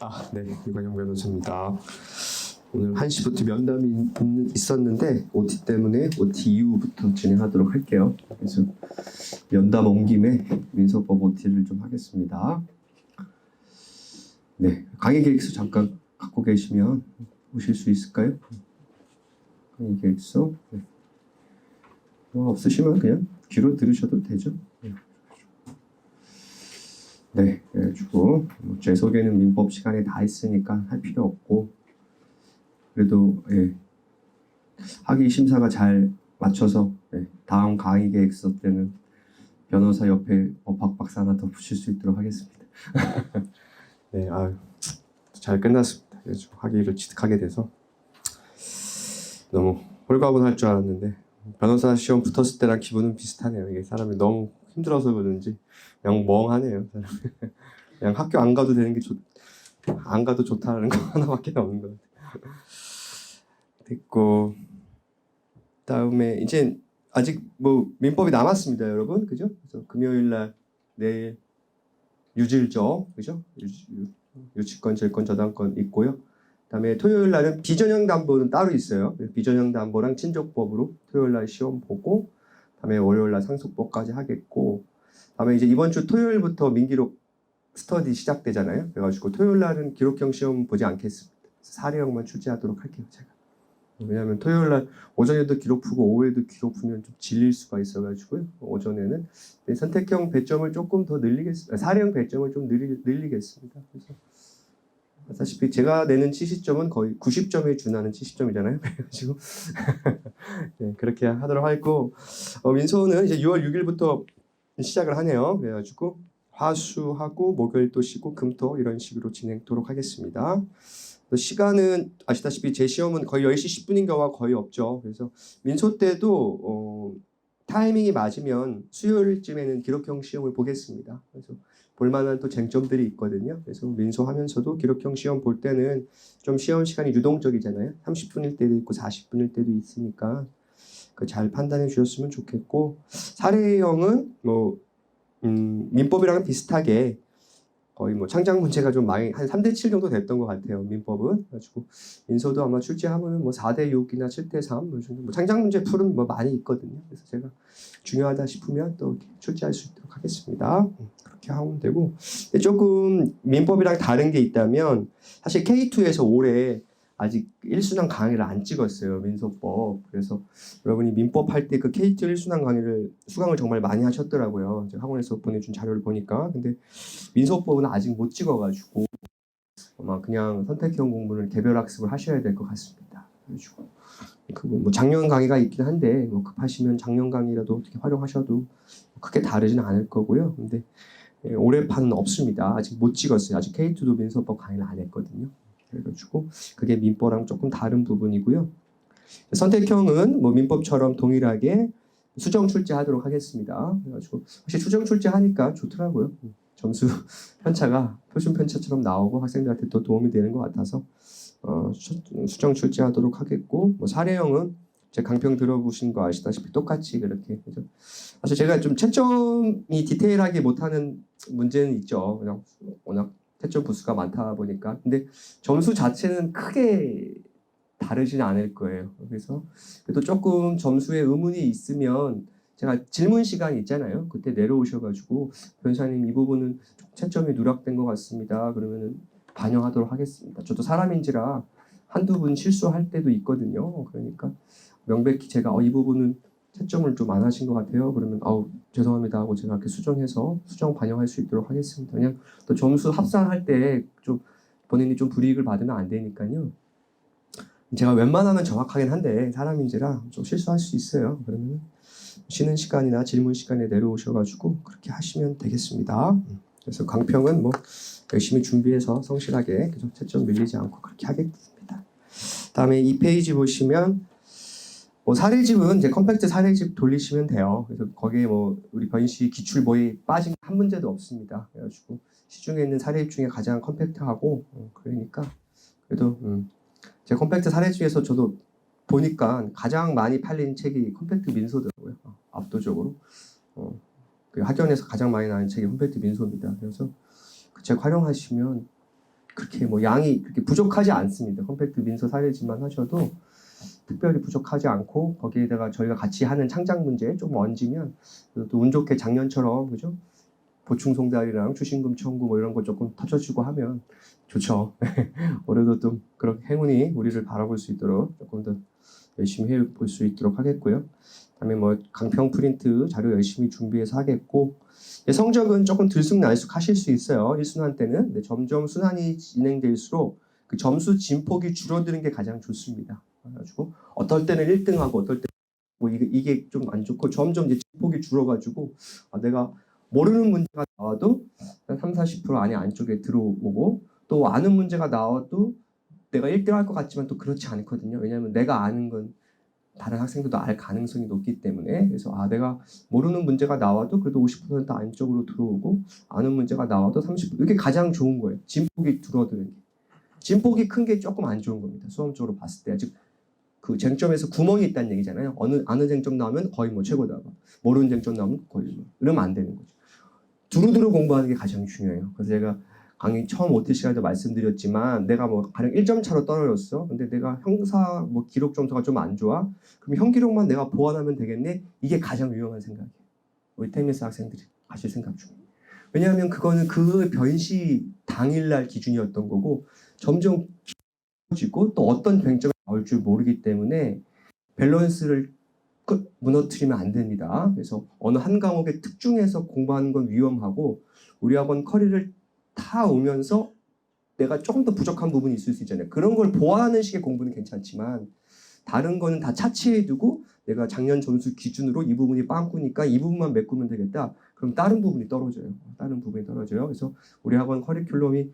아, 네, 이관영 변호사입니다. 오늘 1시부터 면담이 있- 있었는데 OT 때문에 OT 이후부터 진행하도록 할게요. 그래서 면담 온 김에 민소법 OT를 좀 하겠습니다. 네, 강의 계획서 잠깐 갖고 계시면 보실 수 있을까요? 강의 계획서 네. 뭐 없으시면 그냥 귀로 들으셔도 되죠. 네. 네, 그래가지고 뭐제 소개는 민법 시간에 다 했으니까 할 필요 없고 그래도 예, 학위 심사가 잘 맞춰서 예, 다음 강의 계획서 때는 변호사 옆에 법학 박사 하나 더 붙일 수 있도록 하겠습니다. 네, 아잘 끝났습니다. 그래서 학위를 취득하게 돼서 너무 홀가분할 줄 알았는데 변호사 시험 붙었을 때랑 기분은 비슷하네요. 이게 사람이 너무 힘들어서 그런지 그냥 멍하네요. 그냥 학교 안 가도 되는 게 좋, 안 가도 좋다는 거 하나밖에 없는 것 같아요. 됐고 다음에 이제 아직 뭐 민법이 남았습니다, 여러분, 그죠? 그래서 금요일 날 내일 유질적, 그죠? 유, 유, 유치권, 질권, 저당권 있고요. 그다음에 토요일 날은 비전형 담보는 따로 있어요. 비전형 담보랑 친족법으로 토요일 날 시험 보고, 다음에 월요일 날 상속법까지 하겠고, 다음에 이제 이번 주 토요일부터 민기록 스터디 시작되잖아요. 그래가지고 토요일 날은 기록형 시험 보지 않겠습니다. 사례형만 출제하도록 할게요, 제가. 왜냐하면 토요일 날 오전에도 기록 풀고 오후에도 기록 풀면 좀 질릴 수가 있어가지고요. 오전에는 네, 선택형 배점을 조금 더 늘리겠습니다. 사례형 배점을 좀 늘리, 늘리겠습니다. 그래서 아시다시피 제가 내는 70점은 거의 90점에 준하는 70점이잖아요. 그래가지고 네, 그렇게 하도록 하고 어, 민소는 이제 6월 6일부터 시작을 하네요. 그래가지고 화수하고 목요일 또 쉬고 금토 이런 식으로 진행토록 하겠습니다. 또 시간은 아시다시피 제 시험은 거의 10시 10분인 경우가 거의 없죠. 그래서 민소 때도 어, 타이밍이 맞으면 수요일쯤에는 기록형 시험을 보겠습니다. 그래서 볼만한 또 쟁점들이 있거든요. 그래서 민소하면서도 기록형 시험 볼 때는 좀 시험 시간이 유동적이잖아요. 30분일 때도 있고 40분일 때도 있으니까 그 잘 판단해 주셨으면 좋겠고 사례형은 뭐 음, 민법이랑 비슷하게 거의 뭐 창작 문제가 좀 많이 한 3대 7 정도 됐던 것 같아요. 민법은. 그래가지고 민소도 아마 출제하면은 뭐 4대 6이나 7대 3 뭐, 정도. 뭐 창작 문제 풀은 뭐 많이 있거든요. 그래서 제가 중요하다 싶으면 또 출제할 수 있도록 하겠습니다. 음, 그렇게 하면 되고 조금 민법이랑 다른 게 있다면 사실 K2에서 올해 아직 1순환 강의를 안 찍었어요. 민소법. 그래서 여러분이 민법 할 때 그 K2 1순환 강의를 수강을 정말 많이 하셨더라고요. 제가 학원에서 보내준 자료를 보니까. 근데 민소법은 아직 못 찍어가지고 아마 그냥 선택형 공부를 개별 학습을 하셔야 될 것 같습니다. 그래가지고 그거 뭐 작년 강의가 있긴 한데 뭐 급하시면 작년 강의라도 어떻게 활용하셔도 크게 다르지는 않을 거고요. 근데 예, 올해 판은 없습니다. 아직 못 찍었어요. 아직 K2도 민소법 강의를 안 했거든요. 그래가지고 그게 민법랑 조금 다른 부분이고요. 선택형은 뭐 민법처럼 동일하게 수정 출제하도록 하겠습니다. 그래가지고 혹시 수정 출제하니까 좋더라고요. 점수 편차가 표준 편차처럼 나오고 학생들한테 또 도움이 되는 것 같아서 어, 수- 수정 출제하도록 하겠고 뭐 사례형은 제 강평 들어보신 거 아시다시피 똑같이 그렇게 그죠? 사실 제가 좀 채점이 디테일하게 못하는 문제는 있죠. 그냥 워낙 채점 부수가 많다 보니까 근데 점수 자체는 크게 다르지는 않을 거예요. 그래서 그래도 조금 점수에 의문이 있으면 제가 질문 시간이 있잖아요. 그때 내려오셔가지고 변사님 이 부분은 채점이 누락된 것 같습니다. 그러면은 반영하도록 하겠습니다. 저도 사람인지라 한두 분 실수할 때도 있거든요. 그러니까 명백히 제가 어, 이 부분은 채점을 좀 안 하신 것 같아요. 그러면 아우 죄송합니다 하고 제가 이렇게 수정해서 수정 반영할 수 있도록 하겠습니다. 그냥 또 점수 합산할 때 좀 본인이 좀 불이익을 받으면 안 되니까요. 제가 웬만하면 정확하긴 한데 사람인지라 좀 실수할 수 있어요. 그러면 쉬는 시간이나 질문 시간에 내려오셔가지고 그렇게 하시면 되겠습니다. 음, 그래서 강평은 뭐 열심히 준비해서 성실하게 그죠? 채점 밀리지 않고 그렇게 하겠습니다. 다음에 이 페이지 보시면 뭐 사례집은 이제 컴팩트 사례집 돌리시면 돼요. 그래서 거기에 뭐 우리 변씨 기출 뭐에 빠진 한 문제도 없습니다. 그래가지고 시중에 있는 사례집 중에 가장 컴팩트하고 어, 그러니까 그래도 음, 제 컴팩트 사례 중에서 저도 보니까 가장 많이 팔린 책이 컴팩트 민소더라고요. 어, 압도적으로. 어, 그 학연에서 가장 많이 나는 책이 컴팩트 민소입니다. 그래서 그 책 활용하시면 그렇게 뭐 양이 그렇게 부족하지 않습니다. 컴팩트 민서 사례지만 하셔도 특별히 부족하지 않고 거기에다가 저희가 같이 하는 창작 문제 좀 얹으면 또 운 좋게 작년처럼 그죠? 보충 송달이랑 추신금 청구 뭐 이런 거 조금 터져주고 하면 좋죠. 올해도 좀 그런 행운이 우리를 바라볼 수 있도록 조금 더 열심히 해볼 수 있도록 하겠고요. 그다음에 뭐 강평 프린트 자료 열심히 준비해서 하겠고 예, 성적은 조금 들쑥날쑥 하실 수 있어요. 1순환 때는 점점 순환이 진행될수록 그 점수 진폭이 줄어드는 게 가장 좋습니다. 그래가지고 어떨 때는 1등하고 어떨 때 뭐 이게, 이게 좀 안 좋고 점점 이제 진폭이 줄어가지고 아, 내가 모르는 문제가 나와도 한 3, 40% 안에 안쪽에 들어오고 또 아는 문제가 나와도 내가 1등 할 것 같지만 또 그렇지 않거든요. 왜냐하면 내가 아는 건 다른 학생들도 알 가능성이 높기 때문에 그래서 아 내가 모르는 문제가 나와도 그래도 50% 안쪽으로 들어오고 아는 문제가 나와도 30% 이게 가장 좋은 거예요. 진폭이 줄어드는 게. 진폭이 큰 게 조금 안 좋은 겁니다. 수험적으로 봤을 때 아직 그 쟁점에서 구멍이 있다는 얘기잖아요. 어느 아는 쟁점 나오면 거의 뭐 최고다. 모르는 쟁점 나오면 거의 뭐 이러면 안 되는 거죠. 두루두루 공부하는 게 가장 중요해요. 그래서 제가 강의 처음 OT 시간에도 말씀드렸지만 내가 뭐 가령 1점 차로 떨어졌어. 근데 내가 형사 뭐 기록 점수가 좀 안 좋아. 그럼 형 기록만 내가 보완하면 되겠네. 이게 가장 유용한 생각이에요. 우리 테니스 학생들이 하실 생각 중에. 왜냐하면 그거는 그 변시 당일날 기준이었던 거고 점점 지고 또 어떤 쟁점이 나올 줄 모르기 때문에 밸런스를 끝 무너뜨리면 안 됩니다. 그래서 어느 한 과목에 특중해서 공부하는 건 위험하고 우리 학원 커리를 타 오면서 내가 조금 더 부족한 부분이 있을 수 있잖아요. 그런 걸 보완하는 식의 공부는 괜찮지만 다른 거는 다 차치해 두고 내가 작년 점수 기준으로 이 부분이 빵꾸니까 이 부분만 메꾸면 되겠다. 그럼 다른 부분이 떨어져요. 다른 부분이 떨어져요. 그래서 우리 학원 커리큘럼이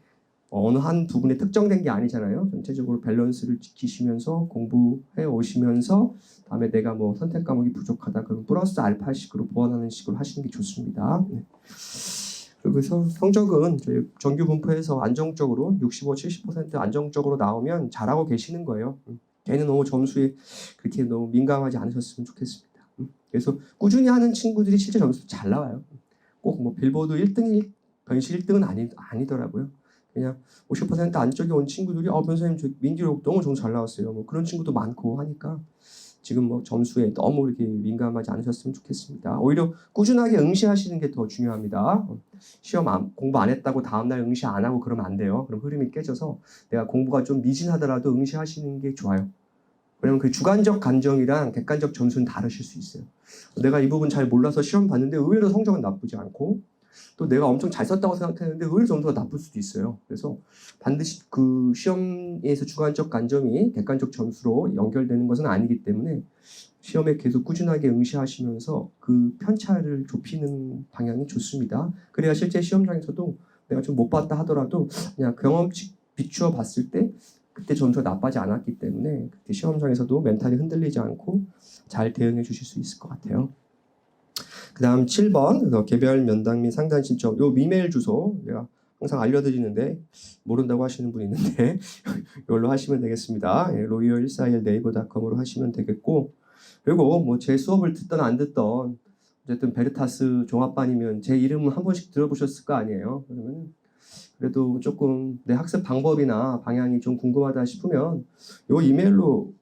어느 한 부분에 특정된 게 아니잖아요. 전체적으로 밸런스를 지키시면서 공부해 오시면서 다음에 내가 뭐 선택 과목이 부족하다 그럼 플러스 알파식으로 보완하는 식으로 하시는 게 좋습니다. 네. 그래서 성적은 저희 정규 분포에서 안정적으로 65, 70% 안정적으로 나오면 잘하고 계시는 거예요. 음. 걔는 너무 점수에 그렇게 너무 민감하지 않으셨으면 좋겠습니다. 음. 그래서 꾸준히 하는 친구들이 실제 점수 잘 나와요. 꼭 뭐 빌보드 1등, 변시 1등은 아니, 아니더라고요. 그냥 50% 안쪽에 온 친구들이 어 변호사님 저 민기록 너무 점수 잘 나왔어요. 뭐 그런 친구도 많고 하니까 지금 뭐 점수에 너무 이렇게 민감하지 않으셨으면 좋겠습니다. 오히려 꾸준하게 응시하시는 게 더 중요합니다. 시험 안, 공부 안 했다고 다음날 응시 안 하고 그러면 안 돼요. 그럼 흐름이 깨져서 내가 공부가 좀 미진하더라도 응시하시는 게 좋아요. 왜냐면 그 주관적 감정이랑 객관적 점수는 다르실 수 있어요. 내가 이 부분 잘 몰라서 시험 봤는데 의외로 성적은 나쁘지 않고 또 내가 엄청 잘 썼다고 생각했는데 의외로 점수가 나쁠 수도 있어요. 그래서 반드시 그 시험에서 주관적 관점이 객관적 점수로 연결되는 것은 아니기 때문에 시험에 계속 꾸준하게 응시하시면서 그 편차를 좁히는 방향이 좋습니다. 그래야 실제 시험장에서도 내가 좀 못 봤다 하더라도 그냥 경험치 비추어 봤을 때 그때 점수가 나빠지 않았기 때문에 그때 시험장에서도 멘탈이 흔들리지 않고 잘 대응해 주실 수 있을 것 같아요. 그 다음 7번 그래서 개별 면담 및 상담 신청 요 이메일 주소 내가 항상 알려드리는데 모른다고 하시는 분이 있는데 이걸로 하시면 되겠습니다. 예, 로이어 141 네이버닷컴으로 하시면 되겠고 그리고 뭐 제 수업을 듣던 안 듣던 어쨌든 베르타스 종합반이면 제 이름은 한 번씩 들어보셨을 거 아니에요. 그러면 그래도 조금 내 학습 방법이나 방향이 좀 궁금하다 싶으면 요 이메일로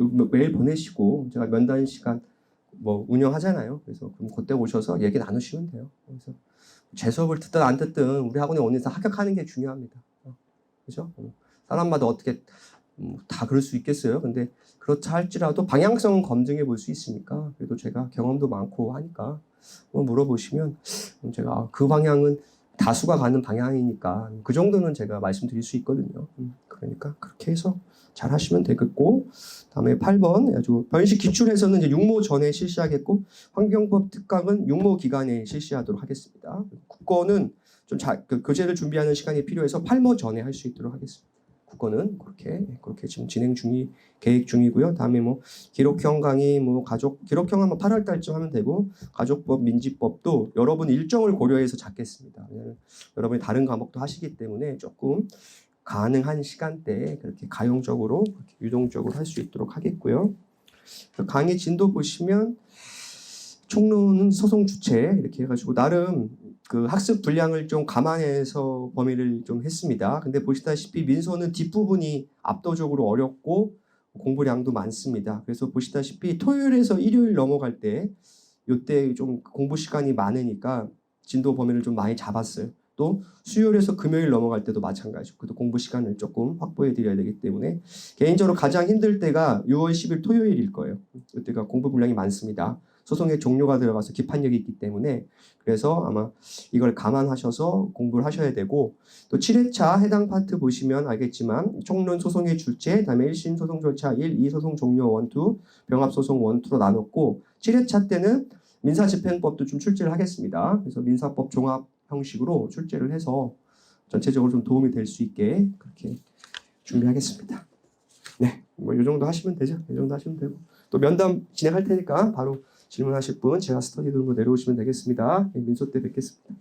요 메일 보내시고 제가 면담 시간 뭐 운영하잖아요. 그래서 그럼 그때 오셔서 얘기 나누시면 돼요. 그래서 제 수업을 듣든 안 듣든 우리 학원에 오는 이상 합격하는 게 중요합니다. 어, 그죠? 어, 사람마다 어떻게 음, 다 그럴 수 있겠어요. 근데 그렇다 할지라도 방향성은 검증해 볼 수 있으니까 그래도 제가 경험도 많고 하니까 뭐 물어보시면 제가 아, 그 방향은 다수가 가는 방향이니까 그 정도는 제가 말씀드릴 수 있거든요. 음, 그러니까 그렇게 해서 잘 하시면 되겠고 다음에 8번 아주 변식 기출에서는 이제 육모 전에 실시하겠고 환경법 특강은 육모 기간에 실시하도록 하겠습니다. 국어는 좀 자, 그 교재를 준비하는 시간이 필요해서 8모 전에 할 수 있도록 하겠습니다. 국어는 그렇게 그렇게 지금 진행 중이 계획 중이고요. 다음에 뭐 기록형 강의, 뭐 가족 기록형 한번 8월 달쯤 하면 되고 가족법, 민지법도 여러분 일정을 고려해서 잡겠습니다. 왜냐하면 여러분이 다른 과목도 하시기 때문에 조금 가능한 시간대에 그렇게 가용적으로 그렇게 유동적으로 할 수 있도록 하겠고요. 강의 진도 보시면 총론은 소송 주체 이렇게 해가지고 나름 그 학습 분량을 좀 감안해서 범위를 좀 했습니다. 근데 보시다시피 민소는 뒷부분이 압도적으로 어렵고 공부량도 많습니다. 그래서 보시다시피 토요일에서 일요일 넘어갈 때 요때 좀 공부 시간이 많으니까 진도 범위를 좀 많이 잡았어요. 또 수요일에서 금요일 넘어갈 때도 마찬가지고 그래도 공부 시간을 조금 확보해 드려야 되기 때문에 개인적으로 가장 힘들 때가 6월 10일 토요일일 거예요. 이때가 공부 분량이 많습니다. 소송의 종료가 들어가서 기판력이 있기 때문에 그래서 아마 이걸 감안하셔서 공부를 하셔야 되고 또 7회차 해당 파트 보시면 알겠지만 총론 소송의 주체, 그다음에 1심 소송 절차 1, 2 소송 종료 1, 2, 병합 소송 1, 2로 나눴고 7회차 때는 민사집행법도 좀 출제를 하겠습니다. 그래서 민사법 종합 형식으로 출제를 해서 전체적으로 좀 도움이 될 수 있게 그렇게 준비하겠습니다. 네, 뭐 이 정도 하시면 되죠. 이 정도 하시면 되고 또 면담 진행할 테니까 바로 질문하실 분 제가 스터디 룸으로 내려오시면 되겠습니다. 네, 민소 때 뵙겠습니다.